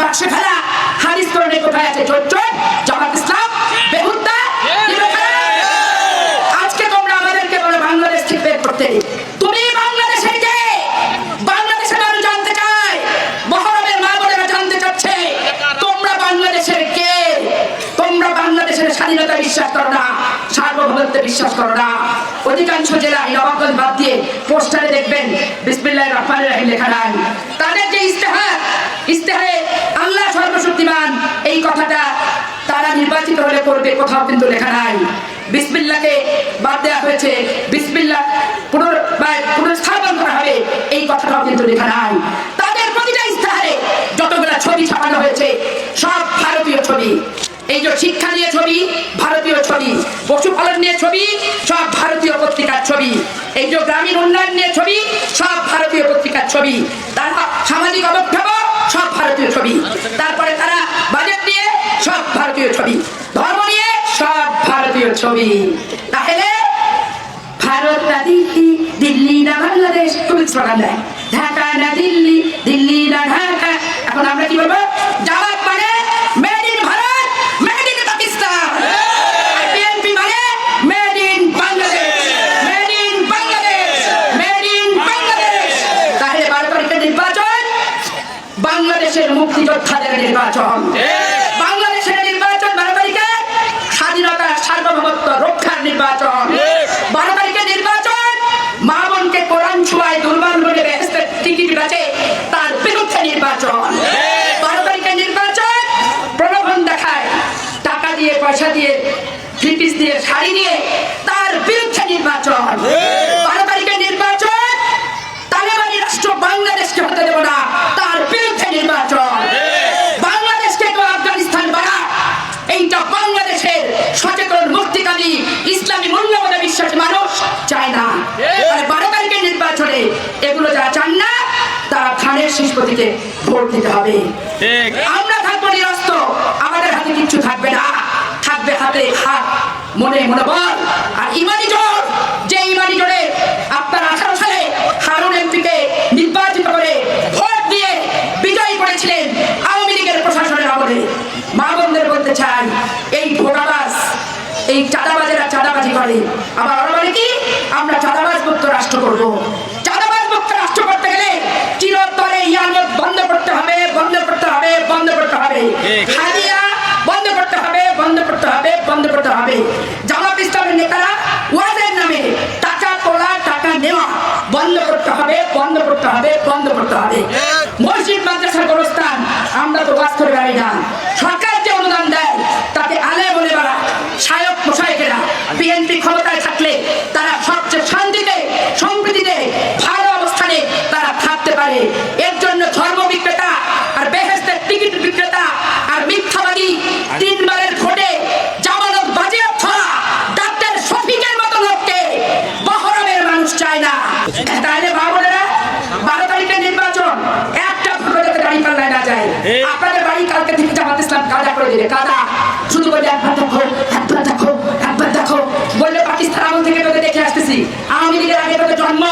বাক্সে ফেলা আজকে তোমরা আমাদেরকে বলো বাংলাদেশ থেকে বের তুমি বাংলাদেশের কে বাংলাদেশের মানুষ জানতে চায় মহরমের মা জানতে চাচ্ছে তোমরা বাংলাদেশের কে? তোমরা বাংলাদেশের স্বাধীনতা বিশ্বাস করো না, সার্বভৌমত্বে বিশ্বাস করো না। অধিকাংশ জেলায় নবাবগঞ্জ বাদ দিয়ে পোস্টারে দেখবেন বিসমিল্লাহ রহমান রাহিম লেখা নাই। তাদের যে ইস্তেহার ইস্তেহারে আল্লাহ সর্বশক্তিমান, এই কথাটা তারা নির্বাচিত হলে করবে, কোথাও কিন্তু লেখা নাই। বিসমিল্লাকে বাদ দেওয়া হয়েছে, বিসমিল্লাহ পুনর পুনঃস্থাপন করা হবে, এই কথাটাও কিন্তু লেখা নাই। তাদের প্রতিটা ইস্তেহারে যতগুলো ছবি ছাপানো হয়েছে, সব ভারতীয় ছবি। এই যে শিক্ষা নিয়ে ছবি, ভারতীয় ছবি, পশুপালন নিয়ে ছবি, সব ভারতীয় পত্রিকার ছবি। এই যে গ্রামীণ উন্নয়ন নিয়ে ছবি, সব ভারতীয় পত্রিকার ছবি। তারপর সামাজিক অবক্ষেপ, সব ভারতীয় ছবি। তারপরে তারা বাজেট নিয়ে, সব ভারতীয় ছবি। ধর্ম নিয়ে, সব ভারতীয় ছবি। তাহলে ভারত না দিল্লি দিল্লি না বাংলাদেশ, তুমি স্লোগান দেয়। ঢাকা না দিল্লি দিল্লি না ঢাকা। এখন আমরা কি বলব? জামাত মানে made in Bharat made in Pakistan R BNP মানে made in Bangladesh made in Bangladesh made in Bangladesh তাহলে বারো তারিখের নির্বাচন বাংলাদেশের মুক্তিযোদ্ধাদের নির্বাচন। বাংলাদেশের নির্বাচন বারো তারিখে স্বাধীনতা সার্বভৌমত্ব রক্ষার নির্বাচন। বারো তারিখে নির্বাচন মা বোনকে কোরআন ছুয়ায় দুর্বল বলে টিকিট আছে তার বিরুদ্ধে নির্বাচন। বারো তারিখে নির্বাচন প্রলোভন দেখায় টাকা দিয়ে পয়সা দিয়ে ফিটিস দিয়ে শাড়ি দিয়ে তার বিরুদ্ধে নির্বাচন বারো তারিখে নির্বাচন তালেবানি রাষ্ট্র বাংলাদেশকে হতে দেব না তার বিরুদ্ধে নির্বাচন বাংলাদেশকে তো আফগানিস্তান বানা এইটা বাংলাদেশের সচেতন মুক্তিকামী ইসলামী মূল্যবোধে বিশ্বাসী মানুষ চায় না। বারো তারিখের নির্বাচনে এগুলো যারা চান না তারা খানের শিষ্পতিকে ভোট দিতে হবে। আমরা থাকব নিরস্ত। আমাদের হাতে কিচ্ছু থাকবে না। থাকবে হাতে হাত মনে মনোবল আর ইমানি জোর। যে ইমানি জোরে আপনার আঠারো সালে হারুন এমপিকে নির্বাচিত করে ভোট দিয়ে বিজয়ী করেছিলেন আওয়ামী লীগের প্রশাসনের আমলে। মা বোনদের বলতে চাই এই ভোটাবাস এই চাঁদাবাজেরা চাঁদাবাজি করে আবার ওরা বলে কি আমরা চাঁদাবাজ মুক্ত রাষ্ট্র করব চাঁদাবাজ মুক্ত রাষ্ট্র করতে গেলে চিরতরে ইয়ানত বন্ধ করতে হবে বন্ধ করতে হবে বন্ধ করতে হবে ঠিক। হাদিয়া বন্ধ করতে হবে বন্ধ করতে হবে বন্ধ করতে হবে জামাত ইসলামের নেতারা ওয়াজের নামে টাকা তোলা টাকা নেওয়া বন্ধ করতে হবে বন্ধ করতে হবে বন্ধ করতে হবে। মসজিদ, মাদ্রাসার গোরস্থান আমরা তো বাস করে পারি না। সরকার যে অনুদান দেয় তাতে আলে বলে বেড়া সায়ক পোশাকেরা বিএনপি ক্ষমতায় কাদা, শুধু বলে একবার দেখো একবার দেখো একবার দেখো। বললে, পাকিস্তান আমল থেকে তোকে দেখে আসতেছি। আওয়ামী লীগের আগে তোকে জন্ম।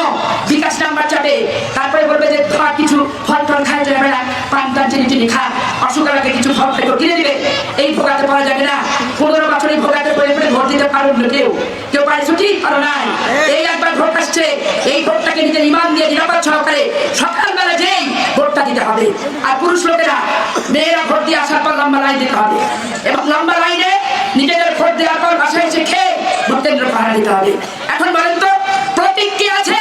বিকাশ নাম্বার চাপে তারপরে বলবে যে খা কিছু ফল টল খায় যাবে না পান চিনি চিনি খা। অসুখ কিছু ফল খেয়ে কিনে দিবে। এই ভোগাতে পারা যাবে না। পনেরো বছর এই ভোগাতে ভোট দিতে পারুন কেউ। কেউ পারিস ঠিক পারো নাই। এই একবার ভোট আসছে। এই ভোটটাকে নিজের ইমান দিয়ে নিরাপদ সহকারে সকালবেলা দিতে হবে। আর পুরুষ লোকেরা, মেয়েরা ভোট দিয়ে আসার পর লম্বা লাইন দিতে হবে। এবং লম্বা লাইনে নিজেদের ভোট দেওয়ার পর বাসায় এসে খেয়ে ভোট কেন্দ্র পাহারা দিতে হবে। এখন বলেন তো, প্রতীক কি আছে?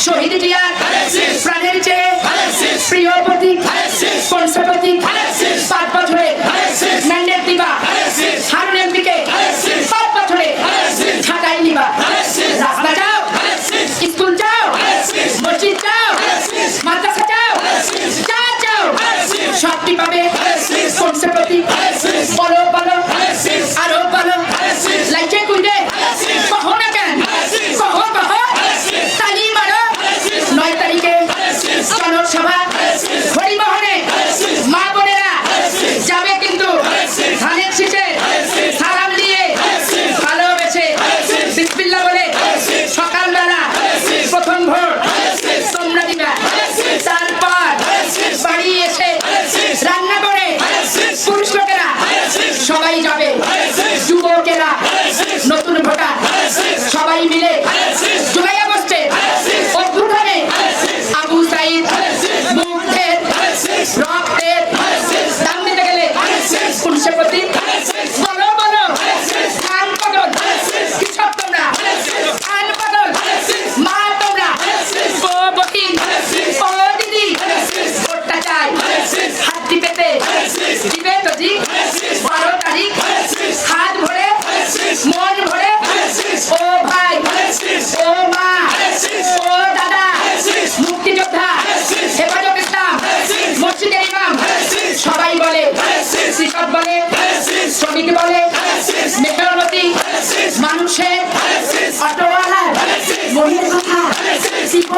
শহীদ জিয়ার প্রাণের চেয়ে প্রিয় প্রতীক কনসাপ্রতীক নদীকে বলে মেঘানদী মানুষের অটোওয়ালার মহিলা কথা শিল্প